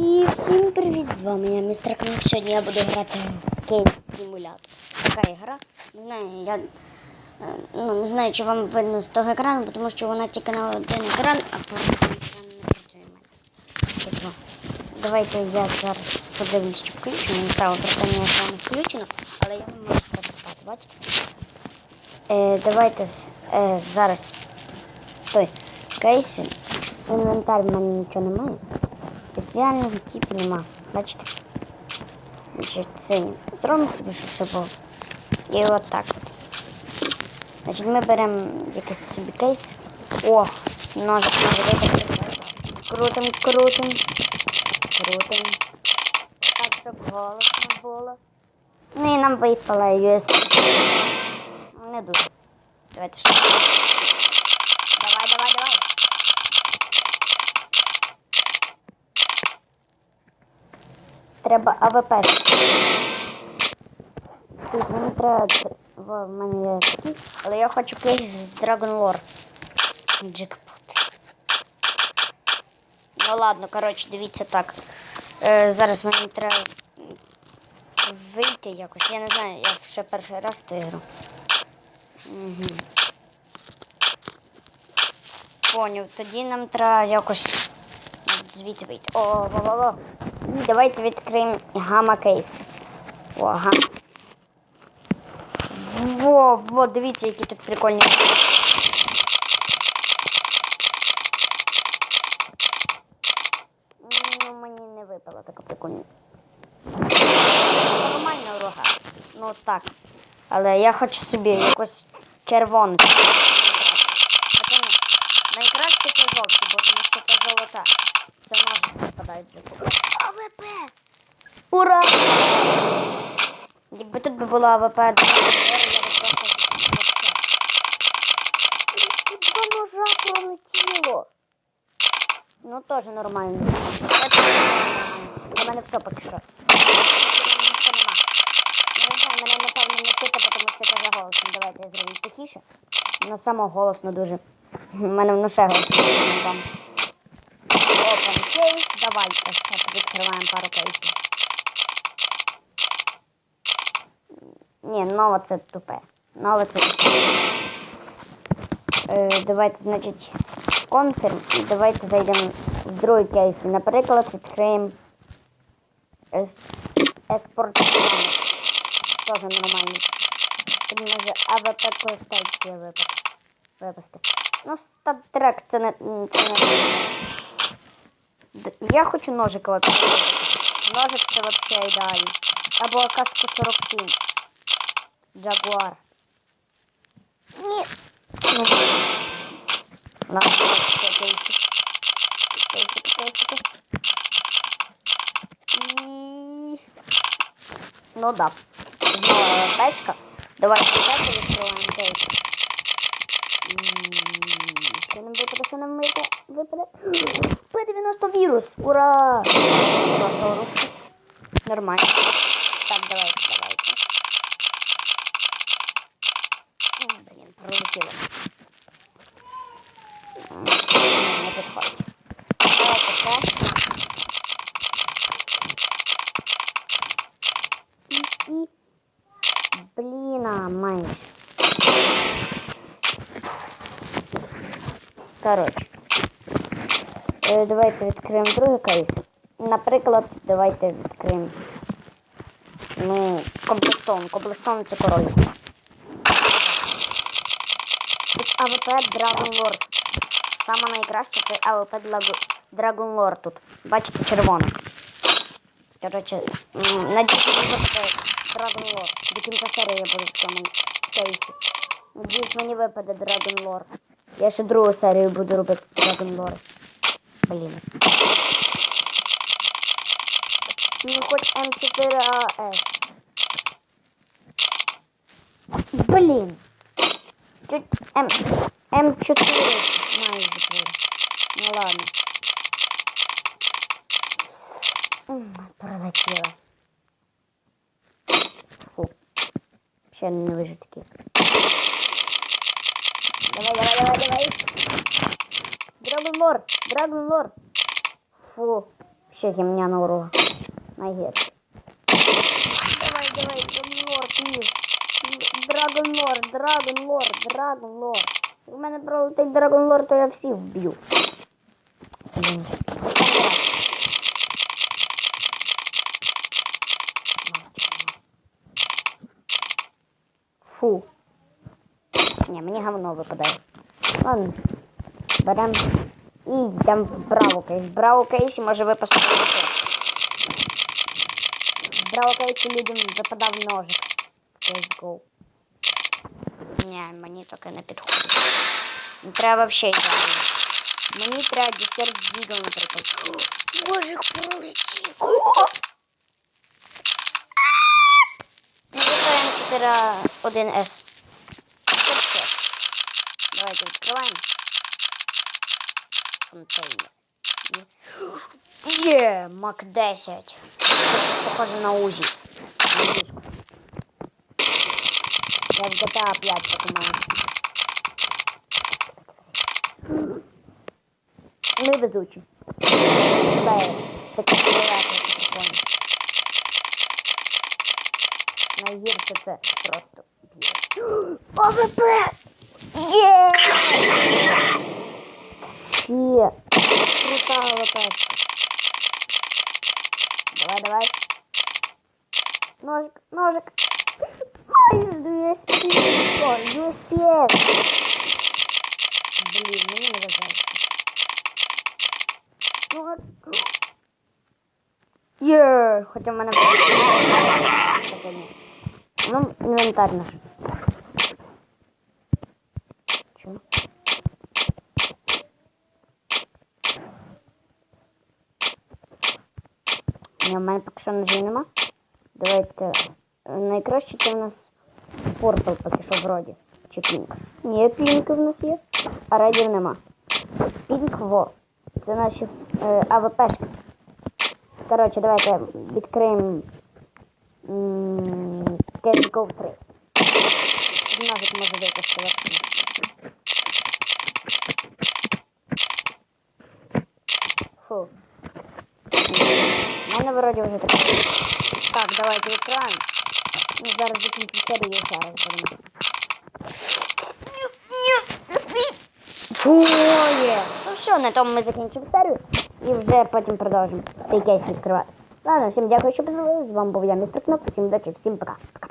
І всім привіт! З вами я містер Книг. Сьогодні я буду грати в кейс симулятор. Така ігра. Не знаю, я е, ну, не знаю, чи вам видно з того екрану, тому що вона тільки на один екран, а по екран не працює. Типу, Давайте я зараз подивлюсь, чи включено. Не стало прохання екрану включено, але я не можу повертати, бачите? Е, давайте е, зараз той кейси. Інвентар в мене нічого немає. Спеціального типу нема. Бачите? Значить, синій. Зробимо собі, щоб все було. І от так от. Значить, ми беремо якийсь собі кейс. О, ножик, ножик. Крутим, крутим. Крутим. Так, щоб голосно було. Ну і нам випала USB. Не дуже. Давайте ще. Давай, давай, давай. Треба АВП. Скільки мені треба. В мене є але я хочу кейс з Dragon Lore. Джекпот. Ну ладно, коротше, дивіться так. Е, зараз мені треба вийти якось. Я не знаю, я ще перший раз ту ігру. Угу. Поняв, тоді нам треба якось звідси вийти. О, во, во, во. І давайте відкриємо гама кейс. О, гама. Во, во, дивіться, які тут прикольні. Ну, мені не випало така прикольна. Нормальна рога. Ну так. Але я хочу собі якось червону. Це жовті, бо тому що це золота. Це може випадають вже. АВП! Ура! Якби тут би була АВП, я би просто. Два ножа пролетіло. Ну, теж нормально. Для мене все поки що. Мене напевно не чути, тому що це за голосно. Давайте я зроблю тихіше. Ну, само голосно дуже. У мене воно ще ніж там. Open кейс. Давайте. Відкриваємо пару кейсів. Ні, нове це тупе. Нове це тупе. Е, давайте, значить, конфірм. І давайте зайдемо в другий кейс. Наприклад, відкриємо ес- еспортсмен. Теж нормально. Тоді може АВП випад. Випасти. Ну, стат-трек це не. Це не... Д- Я хочу ножик вообще. Ножик це вообще ідеально. Або АКшку 47. Джагуар. Ні. Ну, Ладно, все, кейсик. Кейсики, кейсики. І... Ну да. Знову пешка. Давай спочатку Випаде, що нам випаде? Випаде? П-90 вірус! Ура! Ваша. Нормально. Так, давайте, давайте. М, Блін, пролетіло. М, Не підходить. Давайте ще. І, і. Блін, а, майже. Коротше. Е, Давайте відкриємо другий кейс. Наприклад, давайте відкриємо. Ну, Коблестон. Коблестон це король. АВП Dragon Lord. Саме найкраще це АВП Dragon Lord тут. Бачите, червоно. Коротше, м, надіюсь, Dragon Lord. До кінця серії я буду в цьому кейсі. Надіюсь, мені випаде Dragon Lord. Я ще другу серію буду робити Dragon Lord. Блін. Ну, хоч М4АС. Блін. Чуть М... М4 майже було. Ну ладно. М, Пролетіло. Фу. Ще не вижу такі. Давай, давай, давай, давай. Драгон Лор, Драгон Лор. Фу, Ще гімня на урок. Найгірше. Давай, давай, Драгонлорд, ні. Драгонлорд, Драгонлорд, Драгонлорд. У мене пролетить Драгонлорд, то я всіх вб'ю. Фу. Ні, мені говно випадає. Ладно. Берем і йдемо в браво кейс. Браво кейсі може випасти. В браво кейсі людям випадав ножик. Let's go. Ні, мені таке не підходить. Не треба взагалі ідеально. Мені треба десерт з зігом, наприклад. Ножик пролетів. Ну, вибираємо 4-1С. Хорошо. Давайте відкриваємо. Контейнер. Є, Мак 10. Щось похоже на УЗІ. На. Як в GTA 5 таку маю. Ми везучі. Дай, такі. Найгірше це просто б'є. ОВП! Є! Є! Крута ОВП. Давай, давай. Ножик, ножик. Ай, USP. О, USPS. Блін, мені не вважається. Ножик. Є! Хоча в мене... Таке ні. Ну, інвентар наш. Чому? В мене поки що ножів нема. Давайте. е, Найкраще це в нас Пурпл поки що вроді. Чи пінк. Ні, пінк в нас є. А рейдів нема. Пінк во. Це наші е, АВПшки. Коротше, давайте відкриємо Can't Go 3. Ножик може вообще. Фу. У вроде уже так. Так, давайте відкриваємо. Ну, зараз закінчимо серію і ще раз будемо. Фу. Ну все, на тому ми закінчимо серію і вже потім продовжимо цей кейс відкривати. Ладно, всім дякую, що подивилися. З вами був я, містер Кноп. Всім удачі, всім пока. Пока.